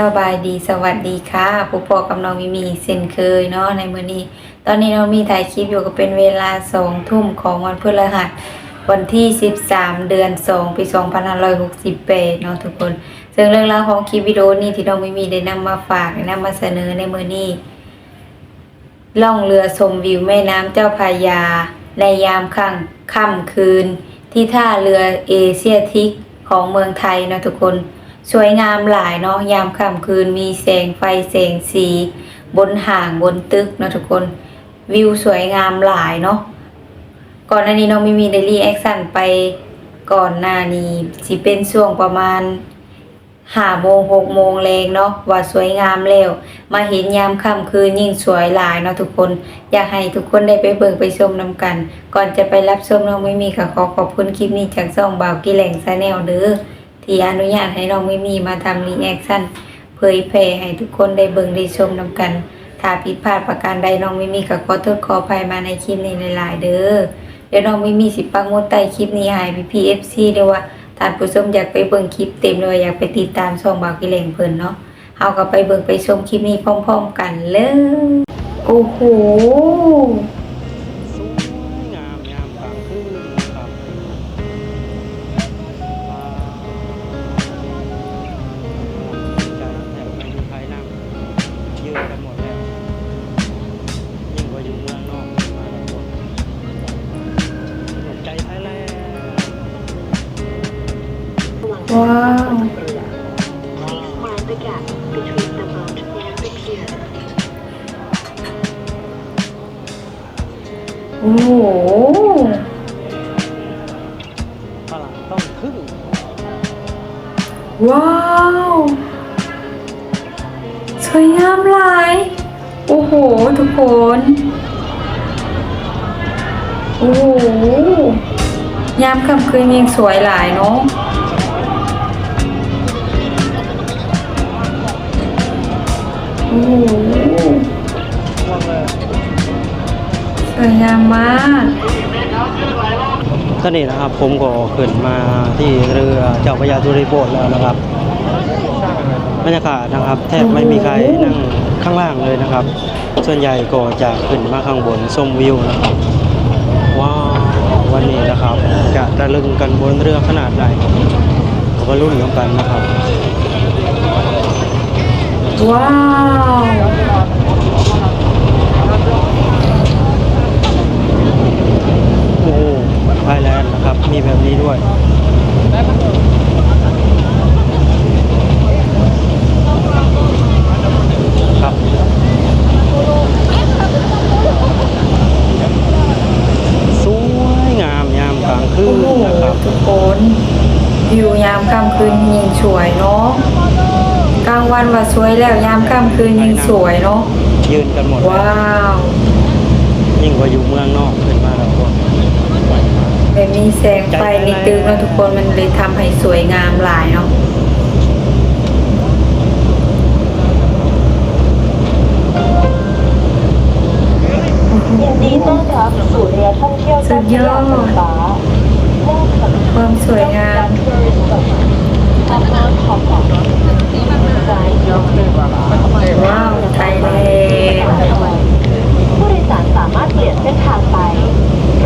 สบายดีสวัสดีค่ะผู้ปอกับน้องมีมีเช่นเคยเนาะในมื้อนี้ ตอนนี้น้องมีถ่ายคลิปอยู่ก็เป็นเวลาสองทุ่มของวันพฤหัสวันที่ 13 เดือน 2 ปี 2568เนาะทุกคน ซึ่งเรื่องราวของคลิปวิดีโอนี้ที่น้องมีมีได้นำมาฝากได้นำมาเสนอในมื้อนี้ล่องเรือชมวิวแม่น้ำเจ้าพระยา ในยามค่ำค่ำคืน ที่ท่าเรือเอเชียทิกของเมืองไทยเนาะทุกคน สวยงามหลายเนาะยามค่ำคืนมีแสงไฟแสงสี บนห่างบนตึกเนาะทุกคนวิวสวยงามหลายเนาะก่อนหน้านี้น้องมีมีได้รีแอคชั่นไปก่อนหน้านี้สิเป็นช่วงประมาณห้าโมงหกโมงแรงเนาะว่าสวยงามแล้วมาเห็นยามค่ำคืนยิ่งสวยหลายเนาะทุกคน อยากให้ทุกคนได้ไปเบิ่งไปชมนํกัน ก่อนจะไปรับชมน้องไม่มีค่ะขอขอบคุณคลิปนี้จากช่องบ่าวกิแหล่งซาแนลเด้อ ที่อนุญาตให้น้องไม่มีมาทำรีแอคชั่นเผยแพร่ให้ทุกคนได้เบิ่งได้ชมนํกัน ถ้าผิดพลาดประการใดน้องไม่มีก็ขอโทษขออภัยมาในคลิปนี้หลายๆเด้อเดี๋ยวน้องไม่มีสิปักมดใต้คลิปนี้ให้พี่พีเอฟซีเด้อว่าท่านผู้ชมอยากไปเบิ่งคลิปเต็มเลยอยากไปติดตามช่องบาวกิเลงเพิ่นเนาะเฮาก็ไปเบิ่งไปชมคลิปนี้พร้อม ๆ กันเลยโอ้โห between the boat and the pier. โอ้โหฝรั่งต้องครึ่งว้าวสวยงามหลาย โอ้โห ทุกคน โอ้โหยามค่ำคืนยิ่งสวยหลายเนาะ วยงามมากตอนนี้นะครับผมก็ขึ้นมาที่เรือเจ้าพระยาธุริโบสแล้วนะครับบรรยากาศนะครับ แทบไม่มีใครนั่งข้างล่างเลยนะครับ ส่วนใหญ่ก็จะขึ้นมาข้างบนชมวิวนะครับว้าววันนี้นะครับ จะตะลึงกันบนเรือขนาดใดก็รุ่นกันนะครับ ว้าว โอ้ไทยแลนด์นะครับ มีแบบนี้ด้วยครับสวยงามยามกลางคืโอ้นโหนะครับทุกคนวิวยามค่ำคืนยิ่งสวยเนาะกลางวันว่าสวยแล้วยามค่ำคืนยิ่งสวยเนาะยืนกันหมดเลยว้าวยิ่งกว่าอยู่เมืองนอกขึ้นมาแล้วคน แบบมีแสงไฟในตึกเนาะทุกคนมันเลยทำให้สวยงามหลายเนาะยินดีต้อนรับสู่เรือท่องเที่ยวเจ้าพระยาสงขลามุ่งถนน ความสวยงาม ทำงานขอบคุณสายยกเรือ ว้าวไทยแลนด์ ผู้โดยสารสามารถเปลี่ยนเส้นทางไป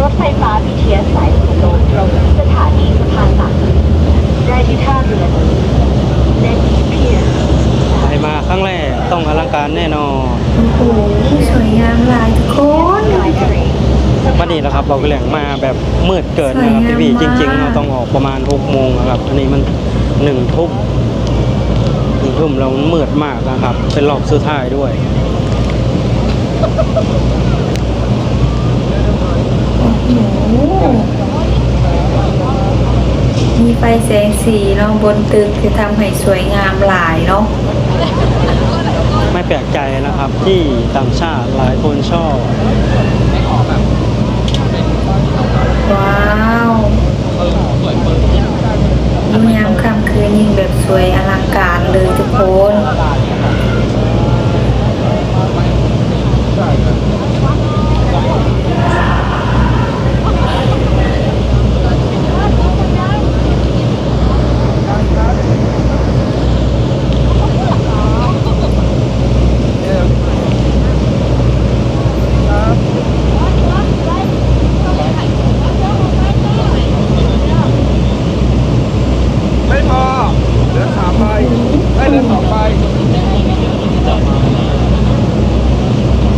รถไฟฟ้า BTS สายสีลมตรงที่สถานีสะพานหลักได้ที่ท่าเรือนี้เล่นที่เพียร์ ไปมาครั้งแรกต้องอลังการแน่นอน โอ้โหสวยงามหลายทุกคน วั นนี้นะครับ เราก็แหล่งมาแบบมืดเกินนะครับสวยงามพี่ๆจริงๆมากเราต้องออกประมาณ6โมงนะครับอันนี้มันหนึ่งทุ่มหนึ่งทุ่มเรามันมืดมากนะครับ เป็นรอบสุดท้ายด้วยโอ้โหมีไฟแสงสีเนาะบนตึกคือทำให้สวยงามหลายเนาะไม่แปลกใจนะครับที่ต่างชาติหลายคนชอบ ว้าวดูงยามค่ำคืนยิ่งแบบสวยอลังการเลยทุกคน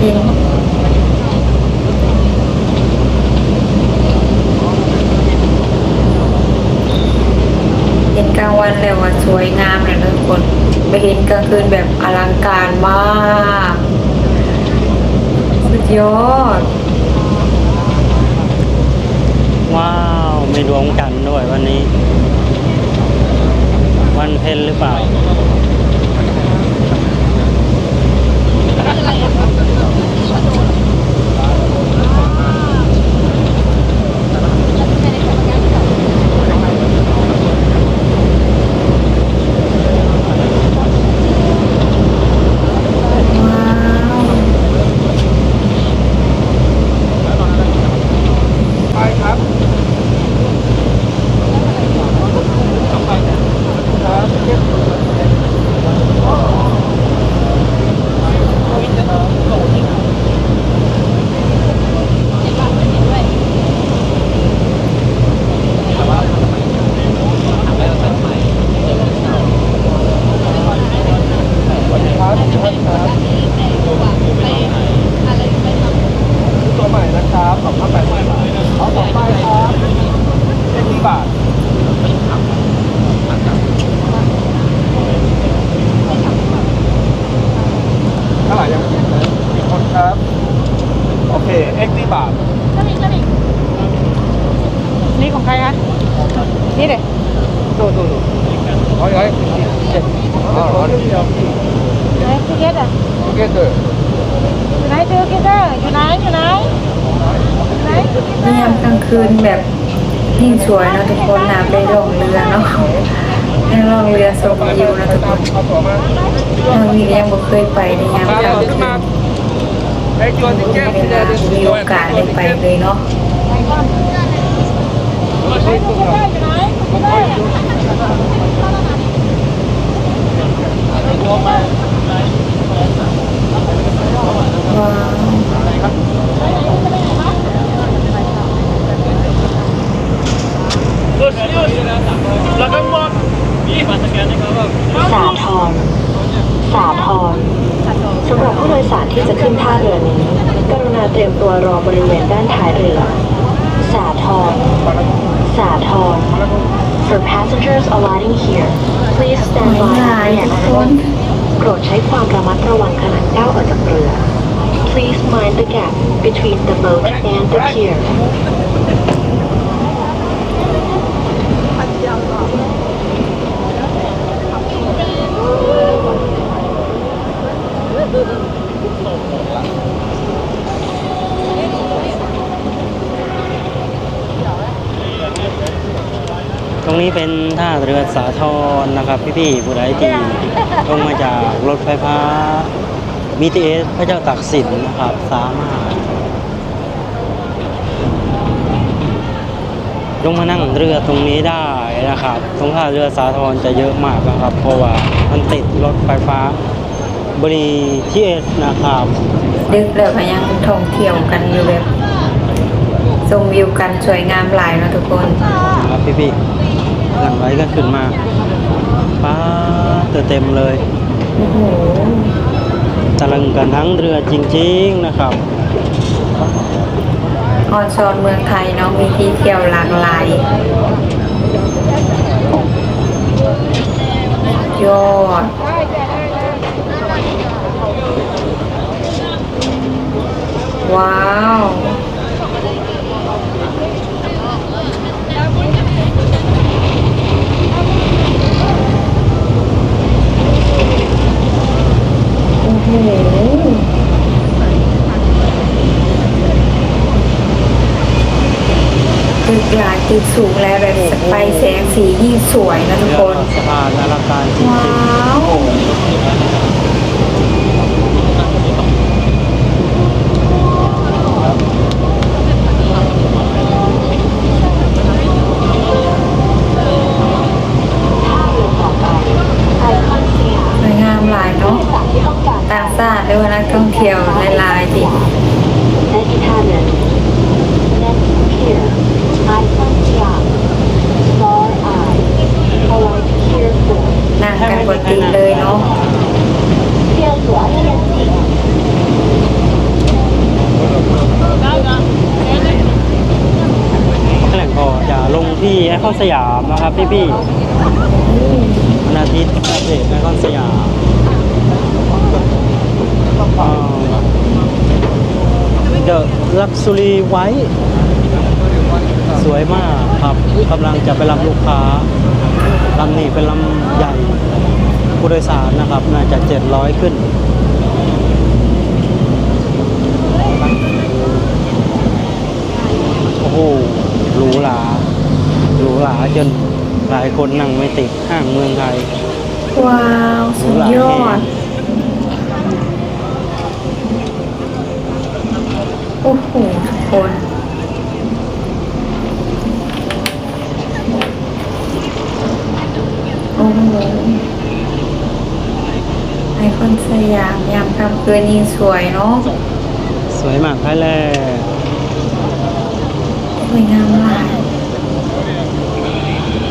เองเห็นกลางวันแล้วว่าสวยงามเลยทุกคนไปเห็นกลางคืนแบบอลังการมากสุดยอด ว้าว ไม่รวมกันด้วยวันนี้ วันเพ็ญหรือเปล่า ในยามกลางคืนแบบยิ่งสวยเนะทุกคนนะไปล่องเรือเนาะไปล่องเรือชมวิวนะทุกคนน้องมียังบ่เคยไปในยามกลางคืนไม่ได้มีโอกาสได้ไปเลยเนาะาว สาทรสาทรสำหรับผู้โดยสารที่จะขึ้นท่าเรือนี้ กรุณาเตรียมตัวรอบริเวณด้านท้ายเรือ สาทรสาทร For passengers alighting here please ส stand ว ย by หลาย at ทุกคนโปรดใช้ความระมัดระวังขณะก้าวออกจากเรือ Please mind the gap between the boat and the pier ต รงนี้เป็นท่าเรือสาทรนะครับ พี่ๆผู้ใดที่ลงมาจากรถไฟฟ้า BTS พระเจ้าตากสินนะครับสามารถลงมานั่งเรือตรงนี้ได้นะครับ ตรงท่าเรือสาทรจะเยอะมากนะครับ เพราะว่ามันติดรถไฟฟ้าบริทีเอสนะครับดึกแล้วก็ยังท่องเที่ยวกันอยู่แบบชมวิวกันสวยงามหลายเนาะทุกคนครับพี่ๆ หลังไว้ก็ขึ้นมาป้าเต็มเต็มเลยโอ้โหตะลึงกันทั้งเรือจริง ๆนะครับออนซอนเมืองไทยเนาะมีที่เที่ยวหลากหลายยอดว้าว โอ้โห ตึกหลาย ตึกสูงแล้วแบบไฟแสงสียิ่งสวยนะทุกเรือคนสะพานอลังการจริงว้าว ท่าเรือต่อไปไอคอนสยาม สวยงามหลายเนาะ สารที่ต้องการ ต่างชาติด้วยนักท่องเที่ยวหลายๆจิ และที่ท่าเรือนี้ Next pier ไอคอนสยาม Star Eye Alight Pier 4นั่งกันบนตีเลยเนาะเที่ยวตัวเทียนสีๆแหล่งก็จะลงที่ไอคอนสยามนะครับพี่ๆวันอาทิตย์อัปเดตไอคอนสยามเดอะลักซูรีไว้ สวยมากครับกำลังจะไปรับลูกค้า ลำนี้เป็นลำใหญ่ผู้โดยสารนะครับ น่าจะ 700 ขึ้นโอ้โหหรูหราหรูหราจนหลายคนนั่งไม่ติดห้างเมืองไทย ว้าว สุดยอด โอ้โหทุกคน โอ้โหไอคอนสยามยามค่ำคืนยิ่งสวยเนาะสวยมากไทยแลสวยงามหลาย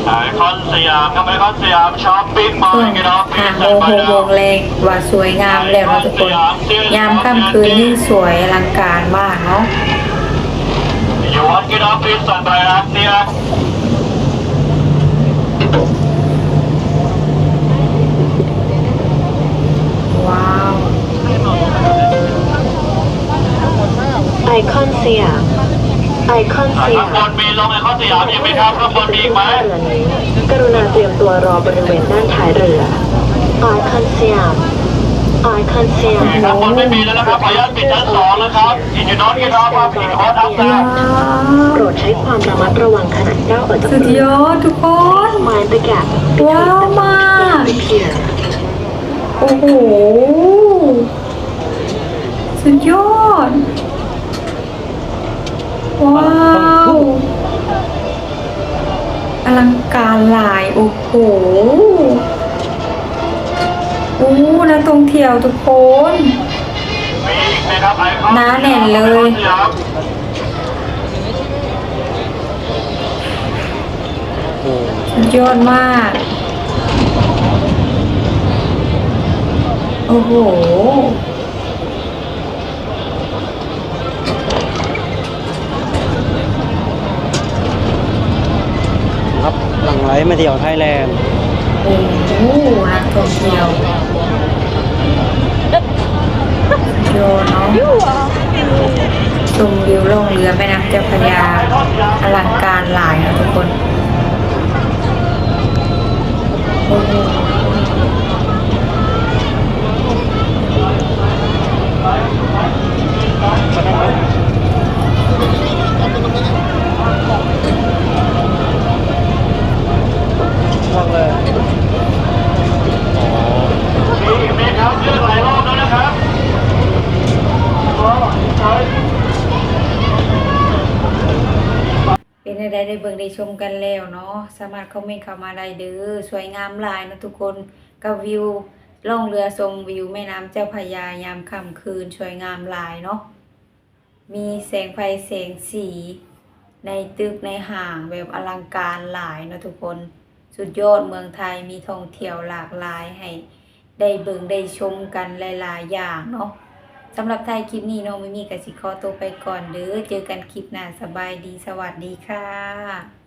ไอคอนสยามครับไอคอนสยามช้อปปิ้งมาช่วงกันเนาะหาโมงหกโมงแรงว่าสวยงามแล้วนะทุกคน ยามค่ำคืนยิ่งสวยอลังการมากเนาะอยู่วันกินออฟฟิศส่งไปนะเนี่ย ว้าว ไอคอนสยามไอคอนสยามข้างบนมีลงไอคอนสยามอีกไหมครับข้างบนมีอีกไหมกรุณาเตรียมตัวรอบริเวณด้านท้ายเรือไอคอนสยามไอคอนสยามข้างบนไม่มีแล้วนะครับขออนุญาตปิดชั้นสองนะครับอินยูนอตกินออฟครับอินคอนอัพว้านะโปรดใช้ความระมัดระวังขณะก้าวออกจากสุดเรืยอดทุกคน Mind the gap ว้าวมากโอ้โหสุดยอด ว้าวอลังการหลายโอ้โหโอ้นักท่องเที่ยวทุกคนมีอีกไหมครับไอคอนหนาแน่นเลยสยามโอ้สุดยอดมาก โอ้โห ครับหลังไหล มาเที่ยวไทยแลนด์โอ้โหนักท่องเที่ยวโยเนาะชมวิวล่องเรือแม่น้ำเจ้าพระยาอลังการหลายนะทุกคนโอ้โห ว่างเลย มีอีกไหมครับเลือกหลายรอบแล้วนะครับ เป็นได้ได้เบิ่งได้ชมกันแล้วเนาะ สามารถ คอมเมนต์เข้ามาได้เด้อสวยงามหลายนะทุกคนกับวิวล่องเรือชมวิวแม่น้ำเจ้าพยายามค่ำคืนสวยงามหลายเนาะมีแสงไฟแสงสี ในตึกในห่างแบบอลังการหลายนะทุกคนสุดยอดเมืองไทยมีท่องเที่ยวหลากหลายให้ ได้เบิ่งได้ชมกันหลายๆอย่างเนาะสำหรับไทยคลิปนี้น้องไม่มีกสิขอตัวไปก่อนเด้อเจอกันคลิปหน้าสบายดีสวัสดีค่ะ